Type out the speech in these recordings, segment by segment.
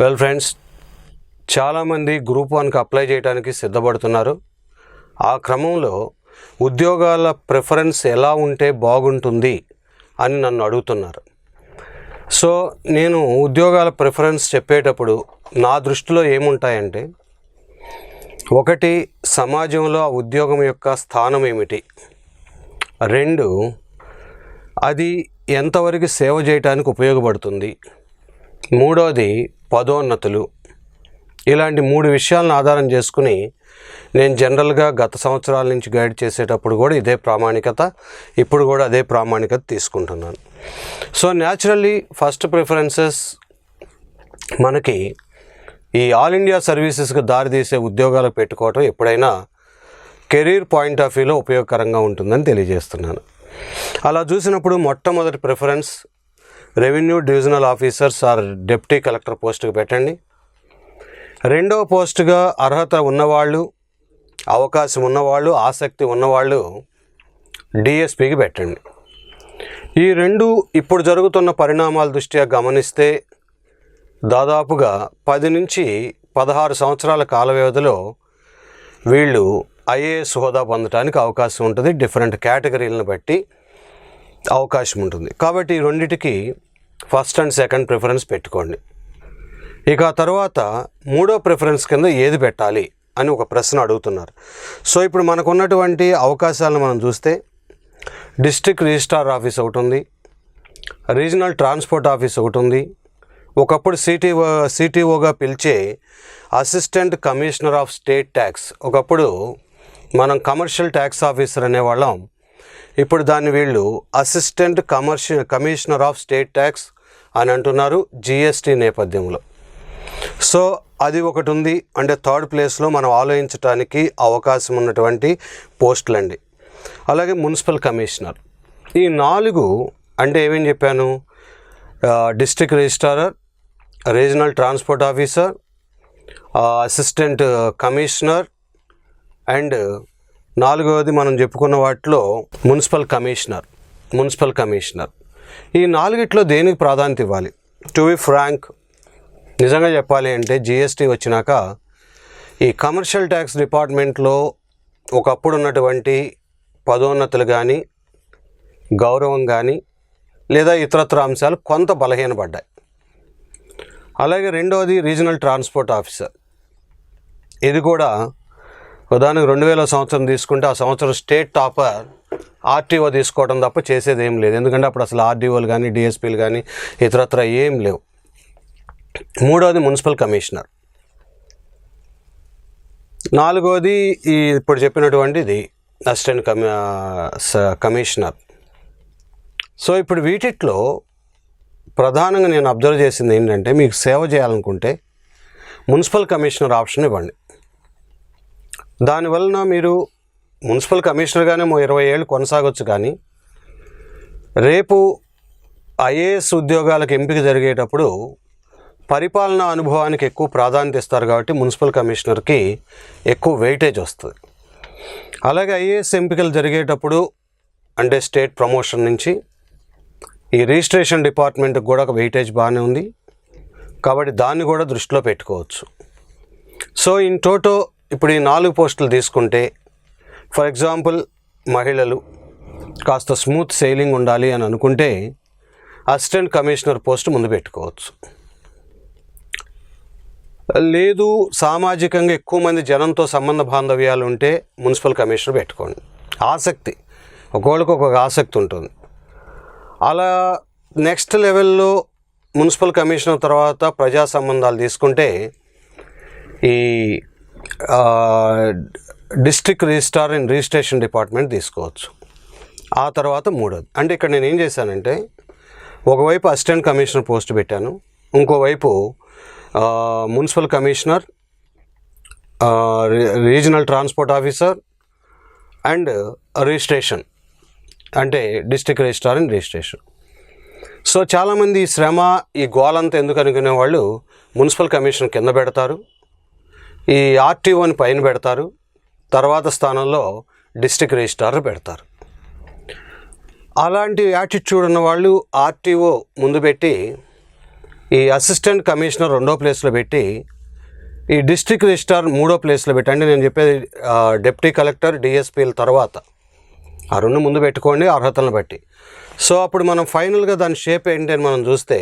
Well friends చాలామంది group వన్కి apply చేయడానికి సిద్ధపడుతున్నారు. ఆ క్రమంలో ఉద్యోగాల ప్రిఫరెన్స్ ఎలా ఉంటే బాగుంటుంది అని నన్ను అడుగుతున్నారు. సో నేను ఉద్యోగాల ప్రిఫరెన్స్ చెప్పేటప్పుడు నా దృష్టిలో ఏముంటాయంటే ఒకటి సమాజంలో ఆ ఉద్యోగం యొక్క స్థానం ఏమిటి? రెండు అది ఎంతవరకు సేవ చేయడానికి ఉపయోగపడుతుంది? మూడోది పదోన్నతులు. ఇలాంటి మూడు విషయాలను ఆధారం చేసుకుని నేను జనరల్గా గత సంవత్సరాల నుంచి గైడ్ చేసేటప్పుడు కూడా ఇదే ప్రామాణికత ఇప్పుడు కూడా అదే ప్రామాణికత తీసుకుంటున్నాను. సో న్యాచురల్లీ ఫస్ట్ ప్రిఫరెన్సెస్ మనకి ఈ ఆల్ ఇండియా సర్వీసెస్కి దారితీసే ఉద్యోగాలు పెట్టుకోవటం ఎప్పుడైనా కెరీర్ పాయింట్ ఆఫ్ వ్యూలో ఉపయోగకరంగా ఉంటుందని తెలియజేస్తున్నాను. అలా చూసినప్పుడు మొట్టమొదటి preference revenue divisional officers or deputy collector పోస్టుకు పెట్టండి. రెండవ పోస్టుగా అర్హత ఉన్నవాళ్ళు అవకాశం ఉన్నవాళ్ళు ఆసక్తి ఉన్నవాళ్ళు డిఎస్పికి పెట్టండి. ఈ రెండు ఇప్పుడు జరుగుతున్న పరిణామాల దృష్ట్యా గమనిస్తే దాదాపుగా పది నుంచి పదహారు సంవత్సరాల కాల వ్యవధిలో వీళ్ళు ఐఏఎస్ హోదా పొందడానికి అవకాశం ఉంటుంది. డిఫరెంట్ కేటగిరీలను బట్టి అవకాశం ఉంటుంది. కాబట్టి ఈ రెండిటికి ఫస్ట్ అండ్ సెకండ్ ప్రిఫరెన్స్ పెట్టుకోండి. ఇక తర్వాత మూడో ప్రిఫరెన్స్ కింద ఏది పెట్టాలి అని ఒక ప్రశ్న అడుగుతున్నారు. సో ఇప్పుడు మనకున్నటువంటి అవకాశాలను మనం చూస్తే డిస్ట్రిక్ట్ రిజిస్ట్రార్ ఆఫీస్ ఒకటి ఉంది. రీజనల్ ట్రాన్స్పోర్ట్ ఆఫీస్ ఒకటి ఉంది. ఒకప్పుడు సిటీఓ సిటీఓగా పిలిచే assistant commissioner of state tax. ఒకప్పుడు మనం కమర్షియల్ ట్యాక్స్ ఆఫీసర్ అనేవాళ్ళం. ఇప్పుడు దాన్ని వీళ్ళు assistant commercial commissioner of state tax అని అంటున్నారు జిఎస్టీ నేపథ్యంలో. సో అది ఒకటి ఉంది. అంటే థర్డ్ ప్లేస్లో మనం ఆలోచించడానికి అవకాశం ఉన్నటువంటి పోస్టులు అండి అలాగే మున్సిపల్ కమిషనర్ ఈ నాలుగు అంటే ఏమేం చెప్పాను? District registrar regional transport officer assistant commissioner and నాలుగవది మనం చెప్పుకున్న వాటిలో మున్సిపల్ కమిషనర్ మున్సిపల్ కమిషనర్. ఈ నాలుగిట్లో దేనికి ప్రాధాన్యత ఇవ్వాలి? టు బి ఫ్రాంక్ నిజంగా చెప్పాలి అంటే జిఎస్టీ వచ్చినాక ఈ కమర్షియల్ ట్యాక్స్ డిపార్ట్మెంట్లో ఒకప్పుడు ఉన్నటువంటి పదోన్నతులు కానీ గౌరవం కానీ లేదా ఇతరత్ర అంశాలు కొంత బలహీనపడ్డాయి. అలాగే రెండవది రీజనల్ ట్రాన్స్పోర్ట్ ఆఫీసర్. ఇది కూడా ఉదాహరణకు రెండు వేల సంవత్సరం తీసుకుంటే ఆ సంవత్సరం స్టేట్ టాపర్ ఆర్టీఓ తీసుకోవడం తప్ప చేసేది ఏం లేదు. ఎందుకంటే అప్పుడు అసలు ఆర్డీఓలు కానీ డిఎస్పీలు కానీ ఇతరత్ర ఏం లేవు. మూడవది మున్సిపల్ కమిషనర్. నాలుగవది ఈ ఇప్పుడు చెప్పినటువంటిది అసిస్టెంట్ కమి స- కమిషనర్. సో ఇప్పుడు వీటిట్లో ప్రధానంగా నేను అబ్జర్వ్ చేసింది ఏంటంటే మీకు సేవ చేయాలనుకుంటే మున్సిపల్ కమిషనర్ ఆప్షన్ ఇవ్వండి. దానివలన మీరు మున్సిపల్ కమిషనర్గానే మో ఇరవై ఏళ్ళు కొనసాగొచ్చు కానీ రేపు ఐఏఎస్ ఉద్యోగాలకు ఎంపిక జరిగేటప్పుడు పరిపాలనా అనుభవానికి ఎక్కువ ప్రాధాన్యత ఇస్తారు కాబట్టి మున్సిపల్ కమిషనర్కి ఎక్కువ వెయిటేజ్ వస్తుంది. అలాగే ఐఏఎస్ ఎంపికలు జరిగేటప్పుడు అంటే స్టేట్ ప్రమోషన్ నుంచి ఈ రిజిస్ట్రేషన్ డిపార్ట్మెంట్కి కూడా ఒక వెయిటేజ్ బాగానే ఉంది. కాబట్టి దాన్ని కూడా దృష్టిలో పెట్టుకోవచ్చు. సో ఇన్ టోటో ఇప్పుడు ఈ నాలుగు పోస్టులు తీసుకుంటే ఫర్ ఎగ్జాంపుల్ మహిళలు కాస్త స్మూత్ సెయిలింగ్ ఉండాలి అని అనుకుంటే అసిస్టెంట్ కమిషనర్ పోస్ట్ ముందు పెట్టుకోవచ్చు. లేదు సామాజికంగా ఎక్కువ మంది జనంతో సంబంధ బాంధవ్యాలు ఉంటే మున్సిపల్ కమిషనర్ పెట్టుకోండి. ఆసక్తి. ఒకళ్ళకి ఒక్కొక్క ఆసక్తి ఉంటుంది. అలా నెక్స్ట్ లెవెల్లో మున్సిపల్ కమిషనర్ తర్వాత ప్రజా సంబంధాలు తీసుకుంటే ఈ district registrar and registration department తీసుకోవచ్చు. ఆ తర్వాత మూడోది. అంటే ఇక్కడ నేను ఏం చేశానంటే ఒకవైపు అసిస్టెంట్ కమిషనర్ పోస్ట్ పెట్టాను ఇంకోవైపు municipal commissioner re- regional transport officer and registration. అంటే district registrar and registration. So చాలామంది ఈ శ్రమ ఈ గోలంతా ఎందుకు అనుకునే వాళ్ళు మున్సిపల్ కమిషన్ కింద పెడతారు ఈ ఆర్టీఓని పైన పెడతారు. తర్వాత స్థానంలో డిస్ట్రిక్ట్ రిజిస్ట్రార్ పెడతారు. అలాంటి యాటిట్యూడ్ ఉన్న వాళ్ళు ఆర్టీఓ ముందు పెట్టి ఈ అసిస్టెంట్ కమిషనర్ రెండో ప్లేస్లో పెట్టి ఈ డిస్ట్రిక్ట్ రిజిస్ట్రార్ మూడో ప్లేస్లో పెట్టి అంటే నేను చెప్పేది ఆ, డిప్టీ కలెక్టర్ డిఎస్పీల తర్వాత ఆ రెండు ముందు పెట్టుకోండి అర్హతలను బట్టి. సో అప్పుడు మనం ఫైనల్గా దాని షేప్ ఏంటి అని మనం చూస్తే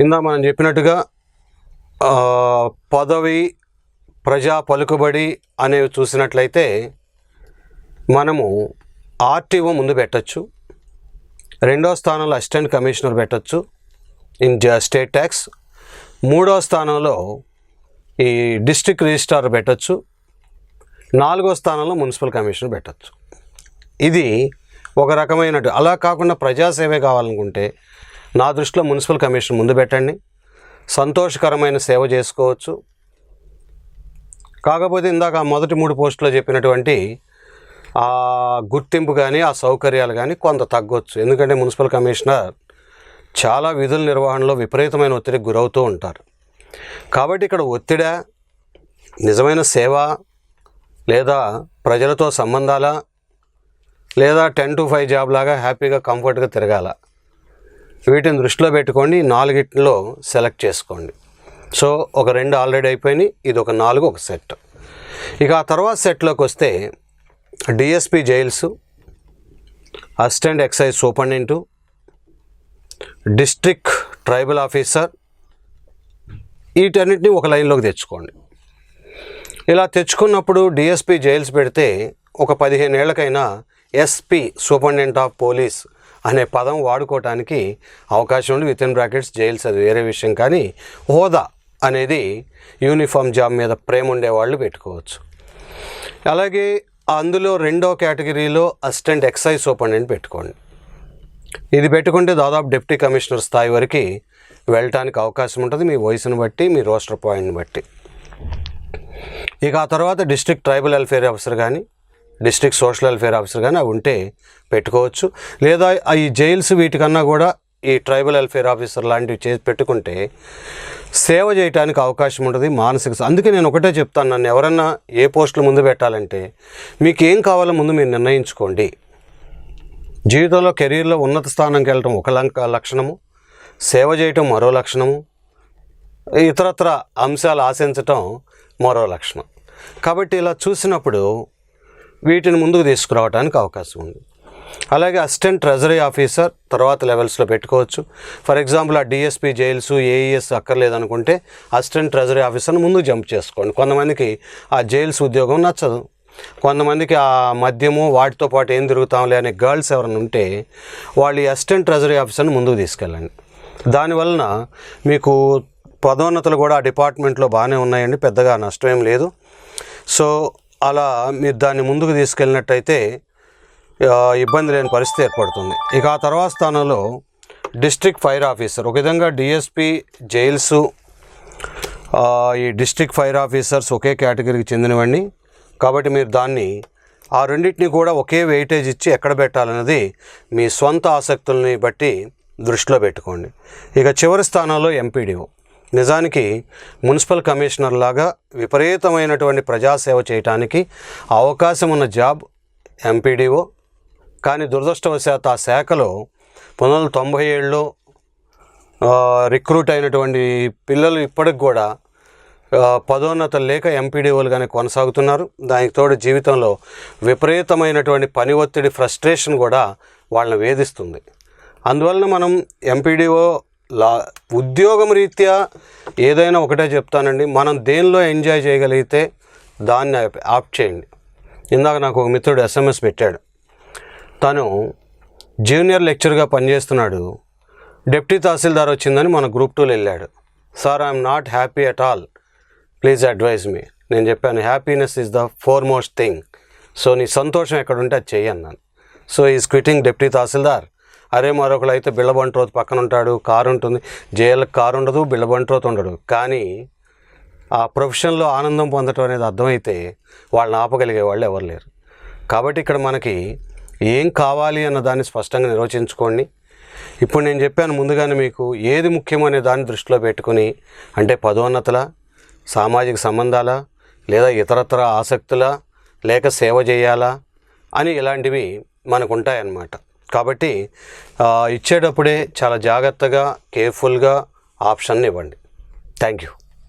ఇందా మనం చెప్పినట్టుగా పదవి ప్రజా పలుకుబడి అనేవి చూసినట్లయితే మనము ఆర్టీఓ ముందు పెట్టచ్చు. రెండో స్థానంలో అసిస్టెంట్ కమిషనర్ పెట్టచ్చు. In state tax. మూడో స్థానంలో ఈ డిస్ట్రిక్ట్ రిజిస్ట్రార్ పెట్టచ్చు. నాలుగో స్థానంలో మున్సిపల్ కమిషనర్ పెట్టచ్చు. ఇది ఒక రకమైన అలా కాకుండా ప్రజాసేవే కావాలనుకుంటే నా దృష్టిలో మున్సిపల్ కమిషన్ ముందు పెట్టండి. సంతోషకరమైన సేవ చేసుకోవచ్చు. కాకపోతే ఇందాక ఆ మొదటి మూడు పోస్టులో చెప్పినటువంటి ఆ గుర్తింపు కానీ ఆ సౌకర్యాలు కానీ కొంత తగ్గొచ్చు. ఎందుకంటే మున్సిపల్ కమిషనర్ చాలా విధుల నిర్వహణలో విపరీతమైన ఒత్తిడికి గురవుతూ ఉంటారు. కాబట్టి ఇక్కడ ఒత్తిడ నిజమైన సేవ లేదా ప్రజలతో సంబంధాల లేదా టెన్ టు ఫైవ్ జాబ్ లాగా హ్యాపీగా కంఫర్ట్గా తిరగాల? వీటిని దృష్టిలో పెట్టుకోండి నాలుగిట్లో సెలెక్ట్ చేసుకోండి. సో ఒక రెండు ఆల్రెడీ అయిపోయినాయి ఇది ఒక నాలుగు ఒక సెట్. ఇక ఆ తర్వాత సెట్లోకి వస్తే DSP jails assistant excise superintendent district tribal officer వీటన్నిటిని ఒక లైన్లోకి తెచ్చుకోండి. ఇలా తెచ్చుకున్నప్పుడు డిఎస్పి జైల్స్ పెడితే ఒక పదిహేను ఏళ్ళకైనా ఎస్పి సూపరింటెండెంట్ ఆఫ్ పోలీస్ అనే పదం వాడుకోవటానికి అవకాశం ఉంది విత్ ఇన్ బ్రాకెట్స్ జైల్స్ అది వేరే విషయం కానీ హోదా అనేది యూనిఫామ్ జాబ్ మీద ప్రేమ ఉండేవాళ్ళు పెట్టుకోవచ్చు. అలాగే అందులో రెండో కేటగిరీలో అసిస్టెంట్ ఎక్సైజ్ సూపరింటెండెంట్ పెట్టుకోండి. ఇది పెట్టుకుంటే దాదాపు డిప్టీ కమిషనర్ స్థాయి వరకు వెళ్ళటానికి అవకాశం ఉంటుంది. మీ వయసును బట్టి మీ రోస్టర్ పాయింట్ని బట్టి. ఇక ఆ తర్వాత డిస్ట్రిక్ట్ ట్రైబల్ వెల్ఫేర్ ఆఫీసర్ కానీ డిస్ట్రిక్ట్ సోషల్ వెల్ఫేర్ ఆఫీసర్ కానీ అవి ఉంటే పెట్టుకోవచ్చు. లేదా ఈ జైల్స్ వీటికన్నా కూడా ఈ ట్రైబల్ వెల్ఫేర్ ఆఫీసర్ లాంటివి చేసి పెట్టుకుంటే సేవ చేయడానికి అవకాశం ఉంటుంది మానసిక అందుకే నేను ఒకటే చెప్తాను నన్ను ఎవరన్నా ఏ పోస్టులు ముందు పెట్టాలంటే మీకు ఏం కావాలో ముందు మీరు నిర్ణయించుకోండి. జీవితంలో కెరీర్లో ఉన్నత స్థానంకి వెళ్ళటం ఒక లంక లక్షణము సేవ చేయటం మరో లక్షణము ఇతరత్ర అంశాలు ఆశించటం మరో లక్షణం. కాబట్టి ఇలా చూసినప్పుడు వీటిని ముందుకు తీసుకురావడానికి అవకాశం ఉంది. అలాగే అసిస్టెంట్ ట్రెజరీ ఆఫీసర్ తర్వాత లెవెల్స్లో పెట్టుకోవచ్చు. ఫర్ ఎగ్జాంపుల్ ఆ డిఎస్పీ జైల్స్ ఏఈఎస్ అక్కర్లేదనుకుంటే అసిస్టెంట్ ట్రెజరీ ఆఫీసర్ని ముందు జంప్ చేసుకోండి. కొంతమందికి ఆ జైల్స్ ఉద్యోగం నచ్చదు. కొంతమందికి ఆ మద్యము వాటితో పాటు ఏం తిరుగుతాంలే అనే గర్ల్స్ ఎవరైనా ఉంటే వాళ్ళు ఈ అసిస్టెంట్ ట్రెజరీ ఆఫీసర్ని ముందుకు తీసుకెళ్ళండి. దానివలన మీకు పదోన్నతులు కూడా ఆ డిపార్ట్మెంట్లో బాగానే ఉన్నాయండి పెద్దగా నష్టం ఏం లేదు. సో అలా మీరు దాన్ని ముందుకు తీసుకెళ్ళినట్టయితే ఇబ్బంది లేని పరిస్థితి ఏర్పడుతుంది. ఇక ఆ తర్వాత స్థానంలో డిస్ట్రిక్ట్ ఫైర్ ఆఫీసర్ ఒక విధంగా డిఎస్పి జైల్స్ ఈ డిస్ట్రిక్ట్ ఫైర్ ఆఫీసర్స్ ఒకే కేటగిరీకి చెందినవండి కాబట్టి మీరు దాన్ని ఆ రెండింటిని కూడా ఒకే వెయిటేజ్ ఇచ్చి ఎక్కడ పెట్టాలన్నది మీ స్వంత ఆసక్తుల్ని బట్టి దృష్టిలో పెట్టుకోండి. ఇక చివరి స్థానంలో ఎంపీడీఓ. నిజానికి మున్సిపల్ కమిషనర్ లాగా విపరీతమైనటువంటి ప్రజాసేవ చేయటానికి అవకాశం ఉన్న జాబ్ ఎంపీడీఓ. కానీ దురదృష్టవశాత్ ఆ శాఖలో పంతొమ్మిది వందల తొంభై ఏడులో రిక్రూట్ అయినటువంటి పిల్లలు ఇప్పటికి కూడా పదోన్నతలు లేక ఎంపీడీఓలుగానే కొనసాగుతున్నారు. దానికి తోడు జీవితంలో విపరీతమైనటువంటి పని ఒత్తిడి ఫ్రస్ట్రేషన్ కూడా వాళ్ళని వేధిస్తుంది. అందువలన మనం ఎంపీడీఓ లా ఉద్యోగం రీత్యా ఏదైనా ఒకటే చెప్తానండి. మనం దేనిలో ఎంజాయ్ చేయగలిగితే దాన్ని ఆప్ చేయండి. ఇందాక నాకు ఒక మిత్రుడు ఎస్ఎంఎస్ పెట్టాడు. తను జూనియర్ లెక్చర్గా పనిచేస్తున్నాడు. డిప్టీ తహసీల్దార్ వచ్చిందని మన గ్రూప్ టూలో వెళ్ళాడు. Sir I'm not happy at all. Please advise me. నేను చెప్పాను happiness is the foremost thing. So నీ సంతోషం ఎక్కడుంటే అది చెయ్యి అన్నాను. So is quitting deputy tahsildar. అరే మరొకరు అయితే బిళ్ళబంట్రోత్ పక్కన ఉంటాడు కారు ఉంటుంది. జైలుకి కారు ఉండదు బిళ్ళబంట్రోత్ ఉండడు. కానీ ఆ ప్రొఫెషన్లో ఆనందం పొందటం అనేది అర్థమైతే వాళ్ళని ఆపగలిగే వాళ్ళు ఎవరు లేరు. కాబట్టి ఇక్కడ మనకి ఏం కావాలి అన్న దాన్ని స్పష్టంగా నిర్వచించుకోండి. ఇప్పుడు నేను చెప్పాను ముందుగానే మీకు ఏది ముఖ్యమనే దాన్ని దృష్టిలో పెట్టుకుని అంటే పదోన్నతుల సామాజిక సంబంధాలా లేదా ఇతరత్ర ఆసక్తులా లేక సేవ చేయాలా అని ఇలాంటివి మనకు ఉంటాయన్నమాట. కాబట్టి ఇచ్చేటప్పుడే చాలా జాగ్రత్తగా కేర్ఫుల్గా ఆప్షన్ ఇవ్వండి. Thank you.